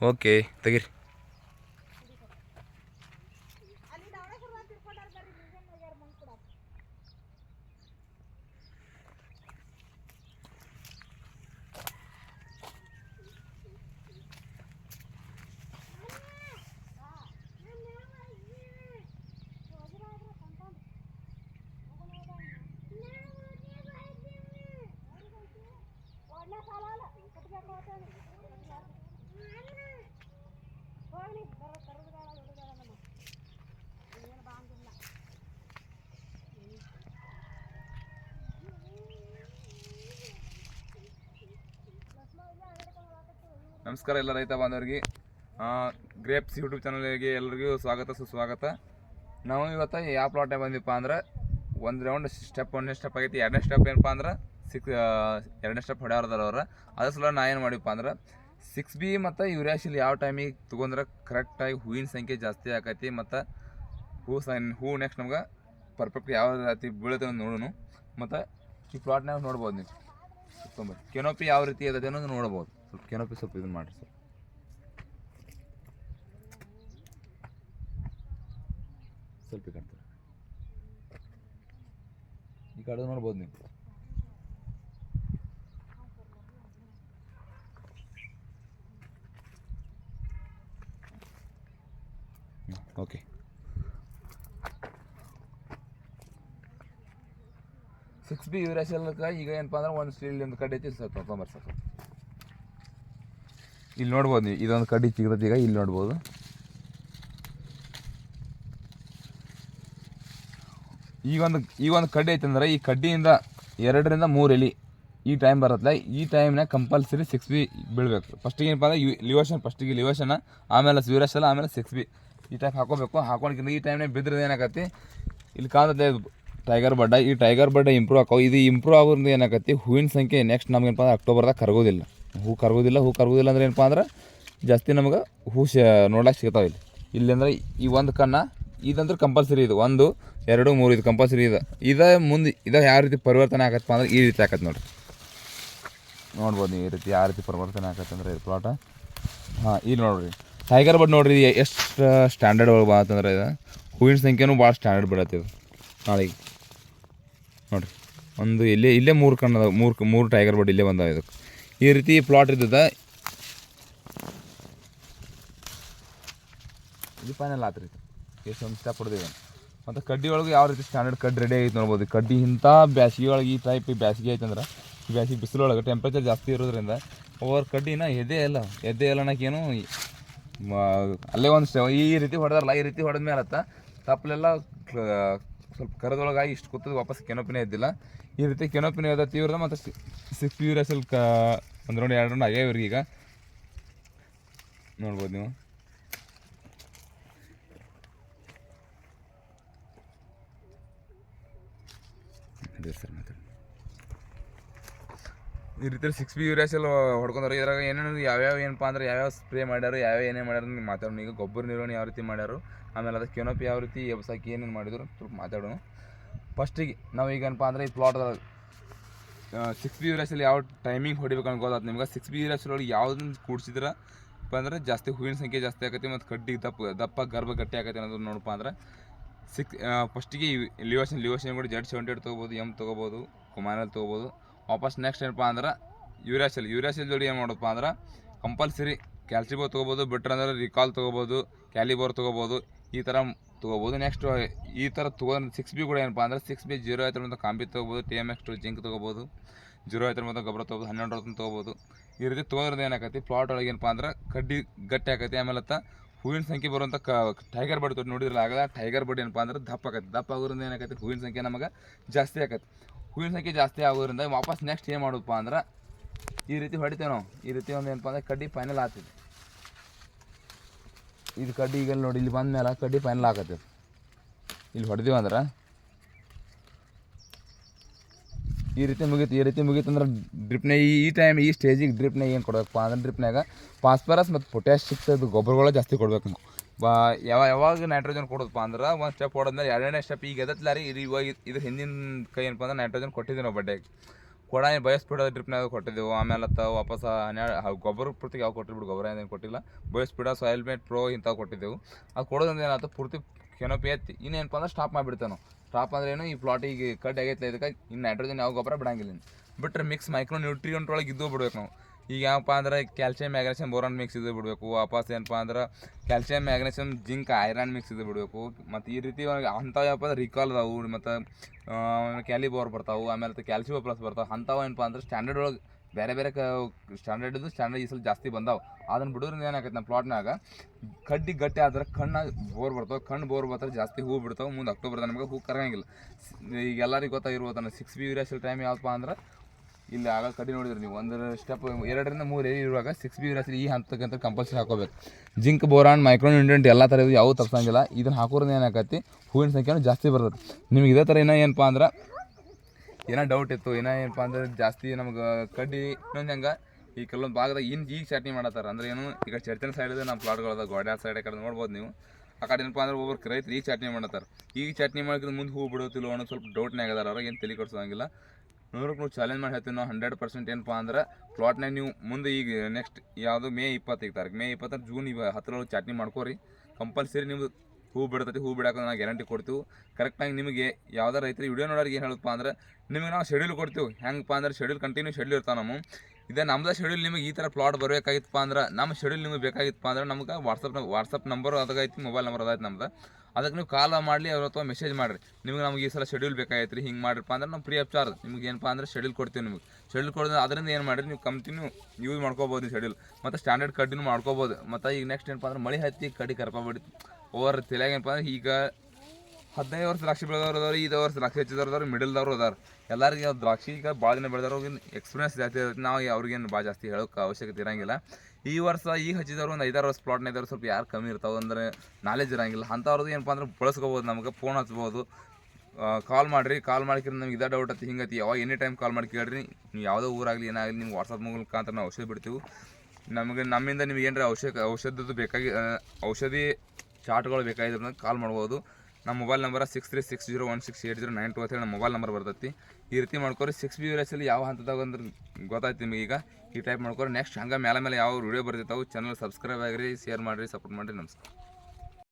Okay ತೆಗೀರಿ. ನಮಸ್ಕಾರ ಎಲ್ಲ ರೈತ ಬಾಂಧವರಿಗೆ. ಗ್ರೇಪ್ಸ್ ಯೂಟ್ಯೂಬ್ ಚಾನಲ್ಗೆ ಎಲ್ಲರಿಗೂ ಸ್ವಾಗತ, ಸುಸ್ವಾಗತ. ನಾವು ಇವತ್ತು ಯಾವ ಪ್ಲಾಟ್ನಾಗ ಬಂದಿಪ್ಪ ಅಂದ್ರೆ ಒಂದು ರೌಂಡ್ ಸ್ಟೆಪ್ ಒಂದನೇ ಸ್ಟೆಪ್ ಆಗೈತಿ. ಎರಡನೇ ಸ್ಟೆಪ್ ಏನಪ್ಪ ಅಂದ್ರೆ ಸಿಕ್ಸ್ ಎರಡನೇ ಸ್ಟೆಪ್ ಹೊಡ್ಯಾರದಾರ ಅವ್ರ. ಅದ್ರ ಸಲ ನಾ ಏನು ಮಾಡಿಪ್ಪ ಅಂದ್ರೆ ಸಿಕ್ಸ್ ಬಿ ಮತ್ತು ಯೂರಿಯಾಶಿಲ್ ಯಾವ ಟೈಮಿಗೆ ತೊಗೊಂಡ್ರೆ ಕರೆಕ್ಟಾಗಿ ಹೂವಿನ ಸಂಖ್ಯೆ ಜಾಸ್ತಿ ಆಕೈತಿ ಮತ್ತು ಹೂ ಸನ್ ಹೂ ನೆಕ್ಸ್ಟ್ ನಮ್ಗೆ ಪರ್ಫೆಕ್ಟ್ ಯಾವ ರೀತಿ ಬೀಳುತ್ತೆ ನೋಡೋಣ ಮತ್ತು ಈ ಪ್ಲಾಟ್ನಾಗ ನೋಡ್ಬೋದು ನೀವು. ತೊಂಬರಿ ಕೆನೋಪಿ ಯಾವ ರೀತಿ ಇದೆ ಅನ್ನೋದು ನೋಡ್ಬೋದು. ಸ್ವಲ್ಪ ಕೆನೋಪಿ ಸ್ವಲ್ಪ ಇದನ್ನ ಮಾಡಿರಿ ಸರ್. ಸ್ವಲ್ಪ ತಗೊಳ್ಳಿ. ಈ ಕಡೆ ನೋಡ್ಬೋದು ನೀವು. ಓಕೆ ಸಿಕ್ಸ್ ಬಿ ಯುರೇಶಲ್ಗೆ ಈಗ ಏನಪ್ಪ ಅಂದ್ರೆ ಒಂದು ಸ್ಟೀಲ್ ಒಂದು ಕಡ್ಡಿ ಐತಿ ತೊಗೊಂಬರ್ರಿ ಸ್ವಲ್ಪ ಇಲ್ಲಿ ನೋಡ್ಬೋದು ನೀವು, ಇದೊಂದು ಕಡ್ಡಿ ಸಿಗ್ತೈತಿ ಈಗ, ಇಲ್ಲಿ ನೋಡ್ಬೋದು. ಈಗೊಂದು ಒಂದು, ಈಗ ಒಂದು ಕಡ್ಡಿ ಐತೆ ಅಂದ್ರೆ ಈ ಕಡ್ಡಿಯಿಂದ ಎರಡರಿಂದ ಮೂರು ಎಲಿ ಈ ಟೈಮ್ ಬರುತ್ತಲ್ಲ, ಈ ಟೈಮ್ನಾಗ ಕಂಪಲ್ಸರಿ ಸಿಕ್ಸ್ ಬಿ ಬೀಳ್ಬೇಕು. ಫಸ್ಟಿಗೆ ಏನಪ್ಪ ಅಂದ್ರೆ ಲಿವೇಶನ್ ಫಸ್ಟಿಗೆ ಲಿವೇಶನ್ ಆಮೇಲೆ ಯುರೇಶಲ್ ಆಮೇಲೆ ಸಿಕ್ಸ್ ಬಿ ಈ ಟೈಪ್ ಹಾಕೋಬೇಕು ಹಾಕೊಂಡ್ಕಿಂತ ಈ ಟೈಮ್ನಾಗ ಬಿದ್ದರೆ ಏನಾಗತ್ತೆ? ಇಲ್ಲಿ ಕಾಣತ್ತೆ ಟೈಗರ್ ಬಡ್ಡ ಈ ಟೈಗರ್ ಬಡ್ಡ ಇಂಪ್ರೂವ್ ಆಕವು ಇದು ಇಂಪ್ರೂವ್ ಆಗೋದ್ರಿಂದ ಏನಾಗತ್ತೆ? ಹೂವಿನ ಸಂಖ್ಯೆ ನೆಕ್ಸ್ಟ್ ನಮ್ಗೆ ಏನಪ್ಪ ಅಂದ್ರೆ ಅಕ್ಟೋಬರ್ದಾಗ ಕರಗೋದಿಲ್ಲ. ಹೂ ಕರಗೋದಿಲ್ಲ ಹೂ ಕರಗೋದಿಲ್ಲ ಅಂದ್ರೆ ಏನಪ್ಪ ಅಂದ್ರೆ ಜಾಸ್ತಿ ನಮ್ಗೆ ಹೂ ಶ ನೋಡ್ಲಿಕ್ಕೆ ಸಿಗ್ತಾವೆ ಇಲ್ಲಿ. ಅಂದ್ರೆ ಈ ಒಂದು ಕಣ್ಣ, ಇದಂದ್ರೆ ಕಂಪಲ್ಸರಿ ಇದು. ಒಂದು, ಎರಡು, ಮೂರು, ಇದು ಕಂಪಲ್ಸರಿ ಇದೆ. ಇದು ಮುಂದೆ ಇದು ಯಾವ ರೀತಿ ಪರಿವರ್ತನೆ ಆಗತ್ತಪ್ಪ ಅಂದ್ರೆ ಈ ರೀತಿ ಆಗತ್ತೆ ನೋಡ್ರಿ. ನೋಡ್ಬೋದು ನೀವು ಈ ರೀತಿ ಯಾವ ರೀತಿ ಪರಿವರ್ತನೆ ಆಗತ್ತೆ ಅಂದ್ರೆ ಇದು ಪ್ಲಾಟ ಹಾಂ, ಇಲ್ಲಿ ನೋಡ್ರಿ. ಟೈಗರ್ ಬಡ್ ನೋಡ್ರಿ, ಎಷ್ಟು ಸ್ಟ್ಯಾಂಡರ್ಡ್ ಒಳಗೆ ಬಂತಂದ್ರೆ ಇದು. ಹೂವಿನ ಸಂಖ್ಯೆನೂ ಭಾಳ ಸ್ಟ್ಯಾಂಡರ್ಡ್ ಬೀಳತ್ತೆ ಇದು. ನಾಳೆಗೆ. ನೋಡ್ರಿ ಒಂದು ಇಲ್ಲೇ ಇಲ್ಲೇ ಮೂರು ಕಣ್ಣದ, ಮೂರು ಮೂರು ಟೈಗರ್ ಬಡ್ ಇಲ್ಲೇ ಬಂದಾವೆ ಇದಕ್ಕೆ. ಈ ರೀತಿ ಪ್ಲಾಟ್ ಇದ್ದದ ಇದು ಫೈನಲ್ ಆತ್ರಿ ಎಷ್ಟು ಒಂದು ಸ್ಟೆಪ್ ಹೊಡೆದಿದೆ ಮತ್ತು ಕಡ್ಡಿ ಒಳಗೆ ಯಾವ ರೀತಿ ಸ್ಟ್ಯಾಂಡರ್ಡ್ ಕಡ್ಡಿ ರೆಡಿ ಆಗಿತ್ತು ನೋಡ್ಬೋದು. ಕಡ್ಡಿ ಇಂಥ ಬ್ಯಾಸಿಗೆ ಒಳಗೆ ಈ ಟೈಪ್ ಬ್ಯಾಸಿಗೆ ಐತೆ ಅಂದ್ರೆ, ಈ ಬ್ಯಾಸಿಗೆ ಬಿಸಿಲೊಳಗೆ ಟೆಂಪ್ರೇಚರ್ ಜಾಸ್ತಿ ಇರೋದ್ರಿಂದ ಓವರ್ ಕಡ್ಡಿನ ಎದೆ ಇಲ್ಲ ಎದೆ ಇಲ್ಲ ಅನ್ನೋಕ್ಕೇನು ಅಲ್ಲೇ ಒಂದು ಈ ರೀತಿ ಹೊಡೆದಾರಲ್ಲ, ಈ ರೀತಿ ಹೊಡೆದ ಮೇಲೆ ಆತ ತಪ್ಪಲೆಲ್ಲ ಸ್ವಲ್ಪ ಕರದೊಳಗಾಗಿ ಇಷ್ಟು ಕೂತದ ವಾಪಸ್ ಕೆನೋಪಿನೇ ಇದ್ದಿಲ್ಲ. ಈ ರೀತಿ ಕೆನೋಪಿನೇ ಇದ್ದ ತೀವ್ರ ಮತ್ತು ಸಿಕ್ಸ್ ತೀವ್ರ ಸ್ವಲ್ಪ ಒಂದು ರೌಂಡ್, ಎರಡು ರೌಂಡ್ ಆಗ್ಯಾವ ಈಗ. ನೋಡ್ಬೋದು ನೀವು. ಸರ್ ಮಾತಾಡಿ ಈ ರೀತಿ ಸಿಕ್ಸ್ ಬಿ ಯೂರಿಯಾಸೆಲ್ಲ ಹೊಡ್ಕೊಂಡ್ರೆ ಇದ್ರಾಗ ಏನೇನು ಯಾವ್ಯಾವ ಏನಪ್ಪ ಅಂದ್ರೆ ಯಾವ್ಯಾವ ಸ್ಪ್ರೇ ಮಾಡ್ಯಾರು, ಯಾವ್ಯಾವ ಏನೇ ಮಾಡ್ಯಾರ ನೀವು ಮಾತಾಡೋಣ. ಈಗ ಗೊಬ್ಬರ ನಿರ್ವಹಣೆ ಯಾವ ರೀತಿ ಮಾಡ್ಯಾರು, ಆಮೇಲೆ ಅದಕ್ಕೆ ಕೆನೋಪಿ ಯಾವ ರೀತಿ ಎಬ್ಸಾಕಿ ಏನೇನು ಮಾಡಿದ್ರು ಸ್ವಲ್ಪ ಮಾತಾಡೋಣ. ಫಸ್ಟಿಗೆ ನಾವು ಈಗ ಏನಪ್ಪ ಅಂದ್ರೆ ಈ ಪ್ಲಾಟ್ ಸಿಕ್ಸ್ ಬಿ ಯೂರಿಯಾಸಲ್ಲಿ ಯಾವ ಟೈಮಿಂಗ್ ಹೊಡಿಬೇಕು ಅನ್ಕೋದಾತು ನಿಮ್ಗೆ. ಸಿಕ್ಸ್ ಬಿ ಯೂರಿಯಾಸಲ್ಲಿ ಯಾವ್ದನ್ನ ಕೂಡಿಸಿದ್ರೆ ಅಂದ್ರೆ ಜಾಸ್ತಿ ಹೂವಿನ ಸಂಖ್ಯೆ ಜಾಸ್ತಿ ಆಗತ್ತೆ ಮತ್ತು ಕಡ್ಡಿ ದಪ್ಪ ದಪ್ಪ ಗರ್ಭ ಗಟ್ಟಿ ಆಗತ್ತೆ ಅನ್ನೋದು ನೋಡಪ್ಪ ಅಂದ್ರೆ ಸಿಕ್ಸ್ ಫಸ್ಟಿಗೆ ಲಿವೋಷನ್ ಲಿವೋಷನ್ ಕೂಡ ಜೆಡ್ ಸೆವೆಂಟಿ ಏಟ್ ತೊಗೋಬೋದು ಎಂ ತೊಗೋಬೋದು ಕುಮಾರಲ್ಲಿ ತೊಗೋಬೋದು. ವಾಪಸ್ ನೆಕ್ಸ್ಟ್ ಏನಪ್ಪ ಅಂದ್ರೆ ಯೂರಿಯಾಸೆಲ್ ಯೂರಿಯಾಸೆಲ್ ಜೋಡಿ ಏನು ಮಾಡೋದಪ್ಪ ಅಂದ್ರೆ ಕಂಪಲ್ಸರಿ ಕ್ಯಾಲ್ಸಿಬೋ ತೊಗೋಬೋದು, ಬಿಟ್ರೆ ಅಂದ್ರೆ ರಿಕಾಲ್ ತೊಗೋಬೋದು ಕ್ಯಾಲಿಬೋರ್ ತೊಗೋಬೋದು, ಈ ಥರ ತೊಗೋಬೋದು. ನೆಕ್ಸ್ಟ್ ಈ ಥರ ತೊಗೊಂಡು ಸಿಕ್ಸ್ ಬಿ ಕೂಡ ಏನಪ್ಪ ಅಂದ್ರೆ ಸಿಕ್ಸ್ ಬಿ ಜೀರೋ ಐತ್ರ ಮತ್ತು ಕಾಂಬಿ ತೊಗೋಬೋದು T M X two zinc ತೊಗೋಬೋದು ಜೀರೋ ಐತ್ರ ಮತ್ತು ಗೊಬ್ಬರ ತೊಗೋಬೋದು, ಹನ್ನೆರಡು ರೊತ್ತು ತೊಗೋಬೋದು. ಈ ರೀತಿ ತೊಗೋದ್ರಿಂದ ಏನಾಕತಿ ಪ್ಲಾಟ್ ಒಳಗೆ ಏನಪ್ಪ ಅಂದ್ರೆ ಕಡ್ಡಿ ಗಟ್ಟಿ ಆಕತಿ ಆಮೇಲೆ ಹೂವಿನ ಸಂಖ್ಯೆ ಬರುವಂಥ ಕ ಟೈಗರ್ ಬಡ್ ತೊಟ್ಟು ಆಗಲ್ಲ ಟೈಗರ್ ಬಡ್ ಏನಪ್ಪ ಅಂದ್ರೆ ದಪ್ಪ ಆಗತ್ತೆ ದಪ್ಪ ಆಗೋದ್ರಿಂದ ಏನಾಗತ್ತೆ ಹೂವಿನ ಸಂಖ್ಯೆ ನಮಗೆ ಜಾಸ್ತಿ ಆಕತಿ ಹೂವಿನ ಸಂಖ್ಯೆ ಜಾಸ್ತಿ ಆಗೋದ್ರಿಂದ ವಾಪಸ್ ನೆಕ್ಸ್ಟ್ ಏನು ಮಾಡೋದಪ್ಪ ಅಂದ್ರೆ ಈ ರೀತಿ ಹೊಡಿತೇವೆ ನಾವು. ಈ ರೀತಿ ಒಂದು ಏನಪ್ಪ ಅಂದ್ರೆ ಕಡ್ಡಿ ಫೈನಲ್ ಆಗ್ತದೆ ಇದು ಕಡ್ಡಿ ಈಗ ನೋಡಿ, ಇಲ್ಲಿ ಬಂದ ಮೇಲೆ ಕಡ್ಡಿ ಫೈನಲ್ ಆಗತ್ತೆ. ಇಲ್ಲಿ ಹೊಡೆದೀವಿ ಅಂದ್ರೆ ಈ ರೀತಿ ಮುಗೀತು, ಈ ರೀತಿ ಮುಗೀತು ಅಂದ್ರೆ ಡ್ರಿಪ್ನೇ ಈ ಟೈಮ್ ಈ ಸ್ಟೇಜಿಗೆ ಡ್ರಿಪ್ನ ಏನು ಕೊಡಬೇಕಪ್ಪ? ಅಂದ್ರೆ ಡ್ರಿಪ್ನಾಗ ಫಾಸ್ಫರಸ್ ಮತ್ತು ಪೊಟ್ಯಾಶ್ ಸಿಕ್ತದ ಗೊಬ್ಬರಗಳು ಜಾಸ್ತಿ ಕೊಡಬೇಕು ನಾವು. ಬಾ ಯಾವ, ಯಾವಾಗ ನೈಟ್ರೋಜನ್ ಕೊಡೋದಪ್ಪ ಅಂದ್ರೆ ಒಂದು ಸ್ಟೆಪ್ ಹೊಡೆದ್ಮೇಲೆ ಎರಡನೇ ಸ್ಟೆಪ್ ಈಗ ಎದತ್ಲಾರಿ ಇದು ಇವಾಗ ಇದ್ರ ಹಿಂದಿನ ಕೈ ಏನಪ್ಪ ಅಂದ್ರೆ ನೈಟ್ರೋಜನ್ ಕೊಟ್ಟಿದ್ದೀವಿ ನಾವು ಬಡ್ಡೆಗೆ ಕೊಡ ಬಯಸ್ಬಿಡೋ ಡ್ರಿಪ್ನಾಗ ಕೊಟ್ಟಿದ್ದೆವು, ಆಮೇಲೆ ಅತ್ತ ವಾಪಸ್ ಹನ್ನೆರಡು ಗೊಬ್ಬರ ಪೂರ್ತಿ ಯಾವ ಕೊಟ್ಟಿರ್ಬಿಡು ಗೊಬ್ಬರ ಏನೇನು ಕೊಟ್ಟಿಲ್ಲ. ಬಯಸ್ಬಿಡ ಸಾಯಿಲ್ ಮೇಟ್ ಪ್ರೋ ಇಂಥವು ಕೊಟ್ಟಿದ್ದೆವು. ಅದು ಕೊಡೋದ್ರಿಂದ ಏನಾಯ್ತು ಪೂರ್ತಿ ಕೆನೋಪಿ ಎತ್ತಿ ಇನ್ನೇನಪ್ಪ ಅಂದ್ರೆ ಸ್ಟಾಪ್ ಮಾಡಿಬಿಡ್ತೇವೆ ನಾವು. ಸ್ಟಾಪ್ ಅಂದ್ರೆ ಏನು, ಈ ಪ್ಲಾಟಿಗೆ ಕಟ್ ಆಗೈತೆ ಇದಕ್ಕೆ ಇನ್ನು ನೈಟ್ರೋಜನ್ ಯಾವ ಗೊಬ್ಬರ ಬಿಡಂಗಿಲ್ಲ ಬಿಟ್ಟರೆ ಮಿಕ್ಸ್ ಮೈಕ್ರೋ ನ್ಯೂಟ್ರಿಯೆಂಟ್ ಒಳಗೆ ಇದ್ದು ಬಿಡ್ಬೇಕು ನಾವು. ಈಗ ಯಾವಪ್ಪ ಅಂದ್ರೆ ಕ್ಯಾಲ್ಸಿಯಂ ಮ್ಯಾಗ್ನೇಷಿಯಂ ಬೋರಾನ್ ಮಿಕ್ಸ್ ಇದು ಬಿಡಬೇಕು. ವಾಪಸ್ ಏನಪ್ಪ ಅಂದ್ರೆ calcium magnesium zinc iron mix ಇದು ಬಿಡಬೇಕು. ಮತ್ತು ಈ ರೀತಿ ಅಂಥವು ಯಾವಪ್ಪ ಅಂದ್ರೆ ರಿಕಾಲ್ ಅದಾವು. ಮತ್ತು ಕ್ಯಾಲಿ ಬೋರ್ ಬರ್ತಾವೆ. ಆಮೇಲೆ ಕ್ಯಾಲ್ಸಿಯಂ ಪ್ಲಸ್ ಬರ್ತಾವೆ. ಅಂಥವು ಏನಪ್ಪ ಅಂದ್ರೆ ಸ್ಟ್ಯಾಂಡರ್ಡ್ ಒಳಗೆ ಬೇರೆ ಬೇರೆ ಕ ಸ್ಟ್ಯಾಂಡರ್ಡ್ ಇದು ಸ್ಟ್ಯಾಂಡರ್ಡ್ ಈ ಸಲ ಜಾಸ್ತಿ ಬಂದಾವೆ. ಅದನ್ನು ಬಿಡೋದ್ರಿಂದ ಏನಾಗೈತೆ ನಮ್ಮ ಪ್ಲಾಟ್ನಾಗ ಕಡ್ಡಿ ಗಟ್ಟಿ ಆದ್ರೆ ಕಣ್ಣು ಬೋರ್ ಬರ್ತಾವೆ. ಕಣ್ಣು ಬೋರ್ ಬರ್ತಾರೆ, ಜಾಸ್ತಿ ಹೂ ಬಿಡ್ತಾವೆ. ಮುಂದೆ ಅಕ್ಟೋಬರ್ ನಮಗೆ ಹೂ ಕರಂಗಿಲ್ಲ ಈಗ ಎಲ್ಲರಿಗೂ ಗೊತ್ತಾಗಿರ್ಬೋದು ಸಿಕ್ಸ್ ಬಿ ಯೂರಿಯಾಸಲ್ ಟೈಮ್ ಯಾವಪ್ಪ ಅಂದ್ರೆ ಇಲ್ಲಿ ಆಗ ಕಡಿ ನೋಡಿದ್ರಿ ನೀವು ಒಂದು ಸ್ಟೆಪ್ ಎರಡರಿಂದ ಮೂರು ಏರಿ ಇರುವಾಗ ಸಿಕ್ಸ್ ಬಿ ಈ ಹಂತಕ್ಕಂತ ಕಂಪಲ್ಸರಿ ಹಾಕೋಬೇಕು. ಜಿಂಕ್, ಬೋರಾನ್ ಮೈಕ್ರೋ ನ್ಯೂಟ್ರಿಯೆಂಟ್ ಎಲ್ಲ ಥರ ಯಾವ ತಪ್ಸಂಗಿಲ್ಲ. ಇದನ್ನು ಹಾಕೋದ್ರಿಂದ ಏನಾಗತ್ತೆ? ಹೂವಿನ ಸಂಖ್ಯೆನೂ ಜಾಸ್ತಿ ಬರ್ತದೆ. ನಿಮ್ಗೆ ಇದೇ ಥರ ಏನೋ ಏನಪ್ಪ ಅಂದ್ರೆ ಏನೋ ಡೌಟ್ ಇತ್ತು, ಏನೋ ಏನಪ್ಪ ಅಂದ್ರೆ ಜಾಸ್ತಿ ನಮ್ಗೆ ಕಡ್ಡಿ ಇನ್ನೊಂದು ಹೆಂಗೆ? ಈ ಕೆಲವೊಂದು ಭಾಗದಾಗ ಇನ್ ಈಗ ಚಟ್ನಿ ಮಾಡತ್ತಾರ. ಅಂದ್ರೆ ಏನು, ಈಗ ಚರ್ಚಿನ ಸೈಡ್ ನಮ್ಮ ಪ್ಲಾಟ್ಗಳದ ಗೋಡ್ಯಾರ ಸೈಡ್ ಕಡೆ ನೋಡ್ಬೋದು ನೀವು. ಆ ಕಡೆ ಏನಪ್ಪ ಅಂದ್ರೆ ಒಬ್ಬರು ರೈತರು ಈಗ ಚಟ್ನಿ ಮಾಡತ್ತಾರ. ಈಗ ಚಟ್ನಿ ಮಾಡಿದ್ರೆ ಮುಂದೆ ಹೂ ಬಿಡೋತಿಲ್ಲ ಅನ್ನೋ ಸ್ವಲ್ಪ ಡೌಟ್ನಾಗ ಅದಾರ. ಅವ್ರಿಗೆ ಏನು ತಲೆ ಕೊಡ್ಸೋಂಗಿಲ್ಲ ನೂರಕ್ಕೆ ನೂರು ಚಾಲೆಂಜ್ ಮಾಡಿ ಹೇಳ್ತೀವಿ ನಾವು ಹಂಡ್ರೆಡ್ ಪರ್ಸೆಂಟ್ ಏನಪ್ಪ ಅಂದ್ರೆ ಪ್ಲಾಟ್ನಾಗ ನೀವು ಮುಂದೆ ಈಗ ನೆಕ್ಸ್ಟ್ ಯಾವುದು ಮೇ ಇಪ್ಪತ್ತೈದು ತಾರೀಕು ಮೇ ಇಪ್ಪತ್ತಾರು ಜೂನ್ ಇವ ಹತ್ತರೊಳಗೆ ಚಾಟ್ನಿ ಮಾಡ್ಕೋರಿ. ಕಂಪಲ್ಸರಿ ನಿಮ್ದು ಹೂ ಬಿಡ್ತೈತಿ, ಹೂ ಬಿಡಕ್ಕೆ ನಾವು ಗ್ಯಾರಂಟಿ ಕೊಡ್ತೀವಿ. ಕರೆಕ್ಟಾಗಿ ನಿಮಗೆ ಯಾವ್ದಾರ ರೈತರು ವಿಡಿಯೋ ನೋಡೋರಿಗೆ ಏನು ಹೇಳಪ್ಪ ಅಂದ್ರೆ ನಿಮಗೆ ನಾವು ಶೆಡ್ಯೂಲ್ ಕೊಡ್ತೀವಿ. ಹೆಂಗಪ್ಪ ಅಂದ್ರೆ ಶೆಡ್ಯೂಲ್ ಕಂಟಿನ್ಯೂ ಶೆಡ್ಯೂಲ್ ಇರ್ತಾವೆ ನಮ್ಮ ಇದೇ ನಮ್ದು ಶೆಡ್ಯೂಲ್ ನಿಮಗೆ ಈ ಥರ ಪ್ಲಾಟ್ ಬರಬೇಕಾಗಿತ್ತಪ್ಪ ಅಂದ್ರೆ ನಮ್ಮ ಶೆಡ್ಯೂಲ್ ನಿಮಗೆ ಬೇಕಾಗಿತ್ತಪ್ಪ ಅಂದ್ರೆ ನಮ್ಗೆ ವಾಟ್ಸಪ್ ವಾಟ್ಸಪ್ ನಂಬರ್ ಅದಾಗೈತಿ ಮೊಬೈಲ್ ನಂಬರ್ ಅದಾಯ್ತು ನಮ್ದು. ಅದಕ್ಕೆ ನೀವು ಕಾಲ್ ಮಾಡಲಿ, ಅವ್ರ ಅಥವಾ ಮೆಸೇಜ್ ಮಾಡಿರಿ. ನಿಮ್ಗೆ ನಮ್ಗೆ ಈ ಸಲ ಶೆಡ್ಯೂಲ್ ಬೇಕಾಗೈತೆ ರೀ ಹಿಂಗೆ ಮಾಡಿರಪ್ಪ ಅಂದ್ರೆ ನಾವು ಫ್ರೀ ಆಫ್ ಚಾರ್ಜ್ ನಿಮ್ಗೆ ಏನಪ್ಪ ಅಂದ್ರೆ ಶೆಡ್ಯೂಲ್ ಕೊಡ್ತೀವಿ ನಿಮಗೆ. ಶೆಡ್ಯೂಲ್ ಕೊಡೋದು ಅದರಿಂದ ಏನು ಮಾಡಿರಿ, ನೀವು ಕಂಟಿನ್ಯೂ ಯೂಸ್ ಮಾಡ್ಕೋಬೋದು ಶೆಡ್ಯೂಲ್ ಮತ್ತು ಸ್ಟ್ಯಾಂಡರ್ಡ್ ಕಡ್ಡಿನೂ ಮಾಡ್ಕೋಬೋದು. ಮತ್ತು ಈಗ ನೆಕ್ಸ್ಟ್ ಏನಪ್ಪ ಅಂದ್ರೆ ಮಳೆ ಹತ್ತಿ ಕಡ್ಡಿ ಕರ್ಕೊಬಿಡಿ ಓವರ್ ತಲೆಯಾಗ ಏನಪ್ಪ ಅಂದ್ರೆ ಈಗ ಹದಿನೈದು ವರ್ಷ ದ್ರಾಕ್ಷಿ ಬೆಳೆದವ್ರು ಅದಾರ ಐದು ವರ್ಷ ದ್ರಾಕ್ಷಿ ಅದಾರ ಮಿಡಲ್ದವ್ರು ಅದಾರ. ಎಲ್ಲರಿಗೆ ದ್ರಾಕ್ಷಿ ಈಗ ಭಾಳ ದಿನ ಬೆಳೆದವ್ರು ಎಕ್ಸ್ಪೀರಿಯನ್ಸ್ ಜಾಸ್ತಿ ಇರುತ್ತೆ ನಾವು ಅವ್ರಿಗೇನು ಭಾಳ ಜಾಸ್ತಿ ಹೇಳೋಕೆ ಅವಶ್ಯಕತೆ ಇರಂಗಿಲ್ಲ. ಈ ವರ್ಷ ಈಗ ಹಚ್ಚಿದವ್ರು ಒಂದು ಐದಾರು ವರ್ಷ ಪ್ಲಾಟ್ನ ಇದ್ದಾರೆ ಸ್ವಲ್ಪ ಯಾರು ಕಮ್ಮಿ ಇರ್ತಾವೆ ಅಂದರೆ ನಾಲೆಜ್ ಇರಂಗಿಲ್ಲ. ಅಂಥವ್ರದ್ದು ಏನಪ್ಪ ಅಂದ್ರೆ ಬಳಸ್ಕೋಬೋದು, ನಮಗೆ ಫೋನ್ ಹಚ್ಬೋದು. ಕಾಲ್ ಮಾಡಿರಿ ಕಾಲ್ ಮಾಡ್ಕಿದ್ರೆ ನಮ್ಗೆ ಇದೇ ಡೌಟ್ ಐತಿ ಹಿಂಗತಿ ಯಾವಾಗ ಎನಿ ಟೈಮ್ ಕಾಲ್ ಮಾಡಿ ಕೇಳಿರಿ. ನೀವು ಯಾವುದೋ ಊರಾಗಲಿ, ಏನಾಗಲಿ, ನಿಮ್ಗೆ ವಾಟ್ಸಪ್ ಮುಖಾಂತರ ನಾವು ಔಷಧಿ ಬಿಡ್ತೀವಿ. ನಮಗೆ, ನಮ್ಮಿಂದ ನಿಮ್ಗೆ ಏನಾರ ಔಷಧ, ಔಷಧದ್ದು ಬೇಕಾಗಿ ಔಷಧಿ ಚಾಟ್ಗಳು ಬೇಕಾಗಿದ್ರೆ ಕಾಲ್ ಮಾಡ್ಬೋದು. ನಮ್ಮ mobile number six three six zero one six eight zero nine two ಅಂತೇಳಿ ನಮ್ಮ ಮೊಬೈಲ್ ನಂಬರ್ ಬರ್ತೈತಿ. ಈ ರೀತಿ ಮಾಡ್ಕೊರಿ. ಸಿಕ್ಸ್ ಬಿ ಯೂರಿಯಸಲ್ಲಿ ಯಾವ ಹಂತದಾಗ ಅಂದ್ರೆ ಗೊತ್ತಾಯ್ತು ನಿಮಗೆ ಈಗ. ಈ ಟೈಪ್ ಮಾಡ್ಕೊರಿ. ನೆಕ್ಸ್ಟ್ ಹಂಗೆ ಮೇಲೆ ಮೇಲೆ ಯಾವ ವೀಡಿಯೋ ಬರ್ತಿರ್ತಾವೆ ಚಾನಲ್ ಸಬ್ಸ್ಕ್ರೈಬ್ ಆಗಿರಿ ಶೇರ್ ಮಾಡಿರಿ ಸಪೋರ್ಟ್ ಮಾಡಿರಿ. ನಮಸ್ಕಾರ.